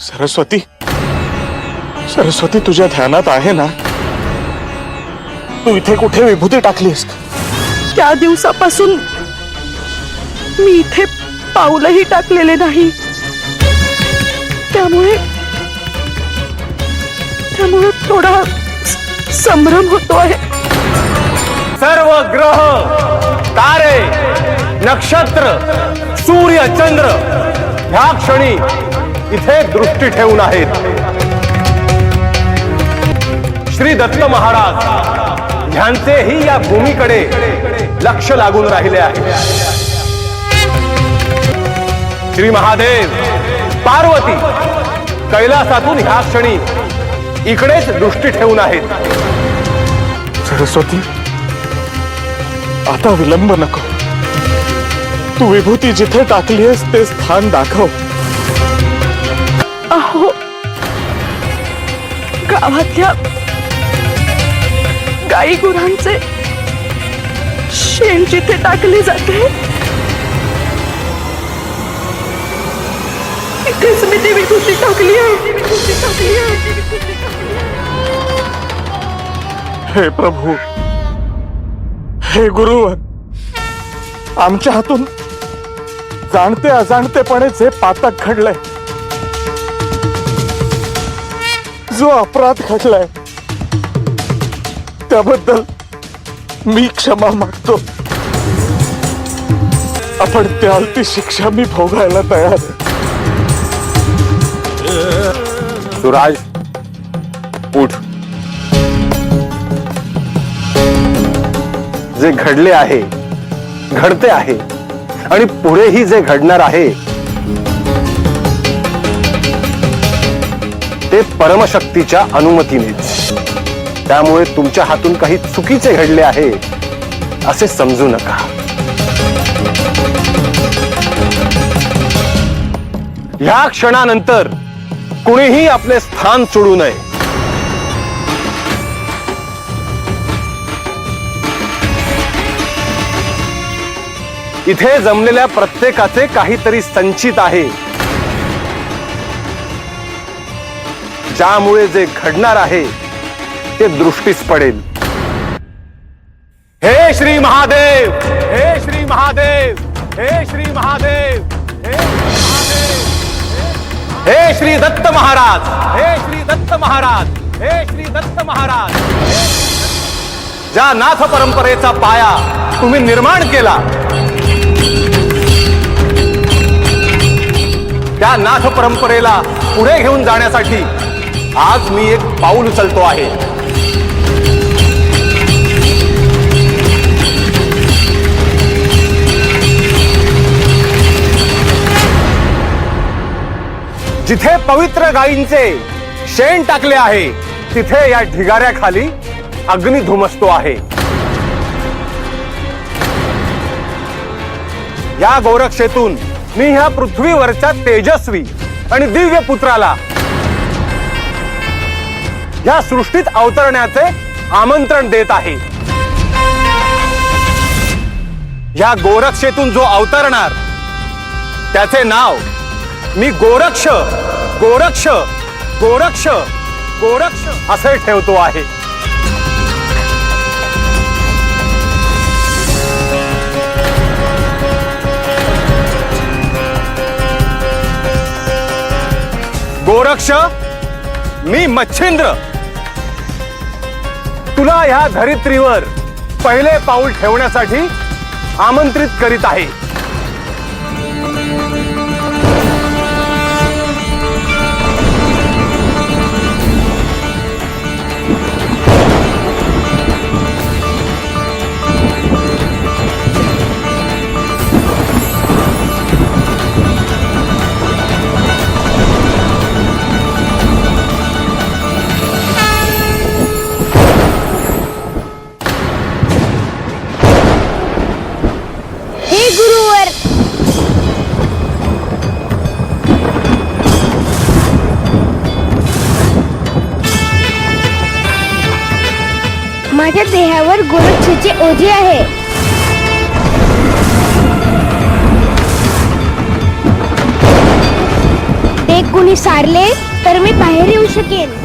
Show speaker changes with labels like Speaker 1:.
Speaker 1: सरस्वती? सरस्वती तुझ्या ध्यानात आहे ना? तू इथे कुठे विभूती टाकलीस?
Speaker 2: त्या दिवसापासून मी इथे पाऊलही टाकलेले नाही. त्यामुळे त्यामुळे थोडा संभ्रम होतो आहे.
Speaker 3: सर्व ग्रह तारे नक्षत्र सूर्य चंद्र ह्या क्षणी इथे दृष्टी ठेवून आहेत. श्री दत्त महाराज ह्यांचेही या भूमीकडे लक्ष लागून राहिले आहे. श्री महादेव पार्वती कैलासातून ह्या क्षणी इकडेच दृष्टी ठेवून आहेत.
Speaker 1: सरस्वती आता विलंब नको. तू विभूती जिथे टाकली आहेस ते स्थान दाखव.
Speaker 2: गावातल्या गाई गुरांचे शेण जिथे टाकले जाते तिथेच मी ती विभूती टाकली आहे टाकली आहे.
Speaker 1: हे प्रभू हे गुरुवर आमच्या हातून जाणते अजाणतेपणे जे पातक घडलंय जो अपराध घडलाय त्याबद्दल मी क्षमा मागतो. आपण त्याल ती शिक्षा मी भोगायला तयार
Speaker 3: सुराज उठ. जे घडले आहे घडते आहे. आणि पुढेही जे घडणार आहे ते परमशक्तीच्या अनुमतीनेच. त्यामुळे तुमच्या हातून काही चुकीचे घडले आहे असे समजू नका. ह्या क्षणानंतर कुणीही आपले स्थान सोडू नये. इथे जमलेल्या प्रत्येकाचे काहीतरी संचित आहे. ज्यामुळे जे घडणार आहे ते दृष्टीस पडेल. हे श्री महादेव! हे श्री महादेव! हे श्री महादेव! हे श्री महादेव! हे श्री दत्त महाराज! हे श्री दत्त महाराज! हे श्री दत्त महाराज! ज्या नाथ परंपरेचा पाया तुम्ही निर्माण केला त्या नाथ परंपरेला पुढे घेऊन जाण्यासाठी आज मी एक पाऊल उचलतो आहे. जिथे पवित्र गायींचे शेण टाकले आहे तिथे या ढिगाऱ्याखाली अग्नी धुमसतो आहे. या गोरक्षेतून मी ह्या पृथ्वीवरच्या तेजस्वी आणि दिव्य पुत्राला या सृष्टीत अवतरण्याचे आमंत्रण देत आहे. या गोरक्षेतून जो अवतरणार त्याचे नाव मी गोरक्ष गोरक्ष गोरक्ष गोरक्ष असे ठेवतो आहे. गोरक्ष मी मच्छिंद्र. तुला ह्या धरित्रीवर पहिले पाऊल ठेवण्यासाठी आमंत्रित करीत आहे.
Speaker 4: माझ्या देहावर गोरक्षेचे ओझे आहे. ते कुणी सारले तर मी बाहेर येऊ शकेन.